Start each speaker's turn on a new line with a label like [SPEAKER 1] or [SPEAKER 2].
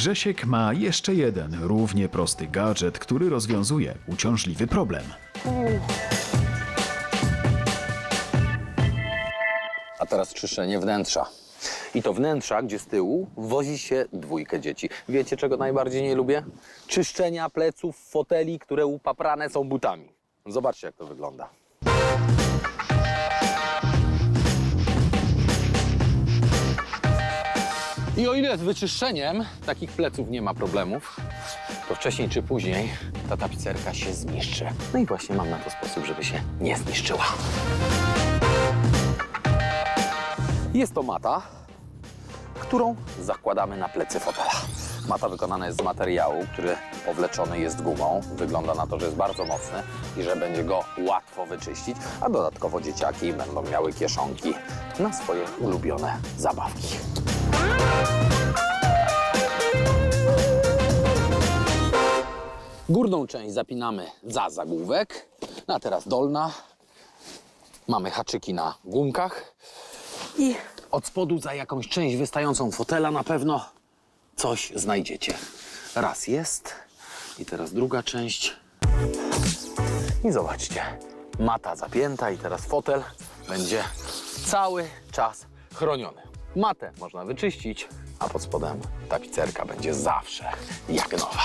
[SPEAKER 1] Grzesiek ma jeszcze jeden równie prosty gadżet, który rozwiązuje uciążliwy problem.
[SPEAKER 2] A teraz czyszczenie wnętrza. I to wnętrza, gdzie z tyłu wozi się dwójkę dzieci. Wiecie, czego najbardziej nie lubię? Czyszczenia pleców, foteli, które upaprane są butami. Zobaczcie, jak to wygląda. I o ile z wyczyszczeniem takich pleców nie ma problemów, to wcześniej czy później ta tapicerka się zniszczy. No i właśnie mam na to sposób, żeby się nie zniszczyła. Jest to mata, którą zakładamy na plecy fotela. Mata wykonana jest z materiału, który powleczony jest gumą. Wygląda na to, że jest bardzo mocny i że będzie go łatwo wyczyścić, a dodatkowo dzieciaki będą miały kieszonki na swoje ulubione zabawki. Górną część zapinamy za zagłówek, no a teraz dolna. Mamy haczyki na gumkach i od spodu za jakąś część wystającą fotela na pewno coś znajdziecie. Raz jest i teraz druga część. I zobaczcie, mata zapięta i teraz fotel będzie cały czas chroniony. Matę można wyczyścić, a pod spodem tapicerka będzie zawsze jak nowa.